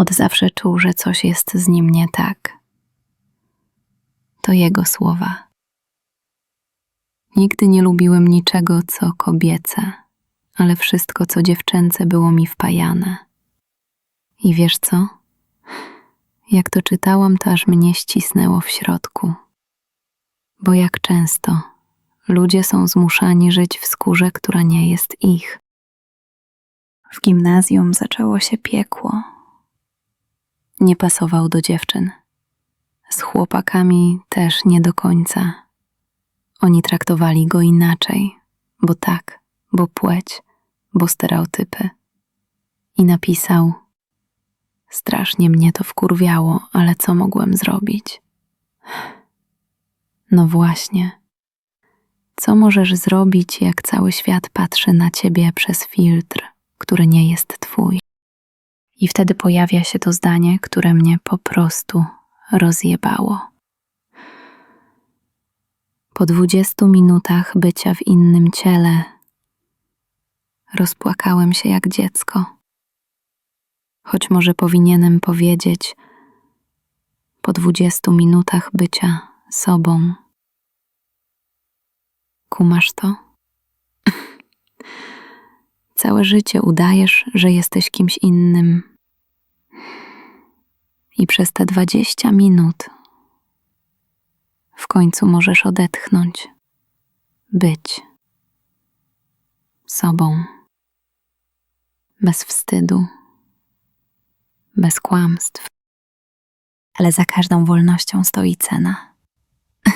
Od zawsze czuł, że coś jest z nim nie tak. To jego słowa. Nigdy nie lubiłem niczego, co kobiece, ale wszystko, co dziewczęce, było mi wpajane. I wiesz co? Jak to czytałam, to aż mnie ścisnęło w środku. Bo jak często ludzie są zmuszani żyć w skórze, która nie jest ich. W gimnazjum zaczęło się piekło. Nie pasował do dziewczyn. Z chłopakami też nie do końca. Oni traktowali go inaczej, bo tak, bo płeć, bo stereotypy. I napisał: Strasznie mnie to wkurwiało, ale co mogłem zrobić? No właśnie. Co możesz zrobić, jak cały świat patrzy na ciebie przez filtr, który nie jest twój? I wtedy pojawia się to zdanie, które mnie po prostu rozjebało. Po dwudziestu minutach bycia w innym ciele rozpłakałem się jak dziecko. Choć może powinienem powiedzieć po dwudziestu minutach bycia sobą. Kumasz to? Całe życie udajesz, że jesteś kimś innym. I przez te dwadzieścia minut w końcu możesz odetchnąć, być sobą, bez wstydu, bez kłamstw. Ale za każdą wolnością stoi cena.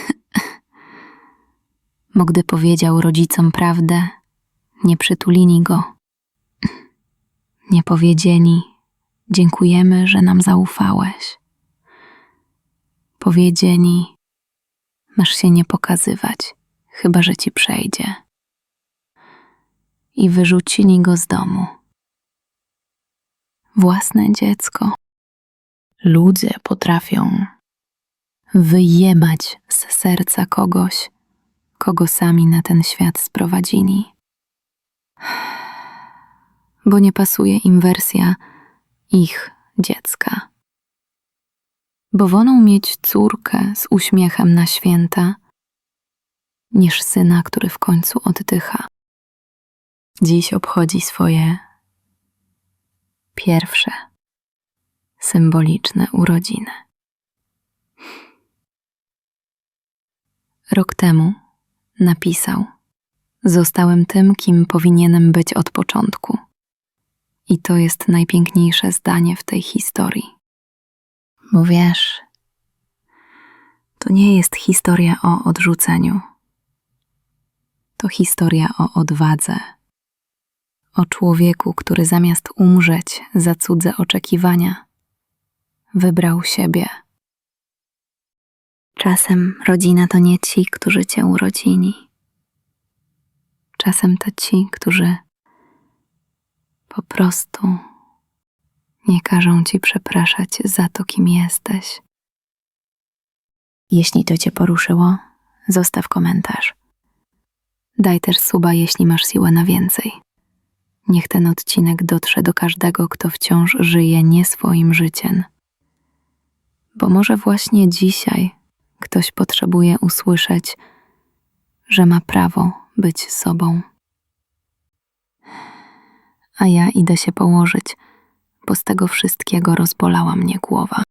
Bo gdy powiedział rodzicom prawdę, nie przytulili go. Nie powiedzieli: Dziękujemy, że nam zaufałeś. Powiedzieli: Masz się nie pokazywać, chyba że ci przejdzie. I wyrzucili go z domu. Własne dziecko. Ludzie potrafią wyjebać z serca kogoś, kogo sami na ten świat sprowadzili. Bo nie pasuje im wersja ich dziecka. Bo wolą mieć córkę z uśmiechem na święta, niż syna, który w końcu oddycha. Dziś obchodzi swoje pierwsze symboliczne urodziny. Rok temu napisał: Zostałem tym, kim powinienem być od początku. I to jest najpiękniejsze zdanie w tej historii. Bo wiesz, to nie jest historia o odrzuceniu. To historia o odwadze. O człowieku, który zamiast umrzeć za cudze oczekiwania, wybrał siebie. Czasem rodzina to nie ci, którzy cię urodzili. Czasem to ci, którzy po prostu nie każą ci przepraszać za to, kim jesteś. Jeśli to cię poruszyło, zostaw komentarz. Daj też suba, jeśli masz siłę na więcej. Niech ten odcinek dotrze do każdego, kto wciąż żyje nie swoim życiem. Bo może właśnie dzisiaj ktoś potrzebuje usłyszeć, że ma prawo być sobą. A ja idę się położyć, bo z tego wszystkiego rozbolała mnie głowa.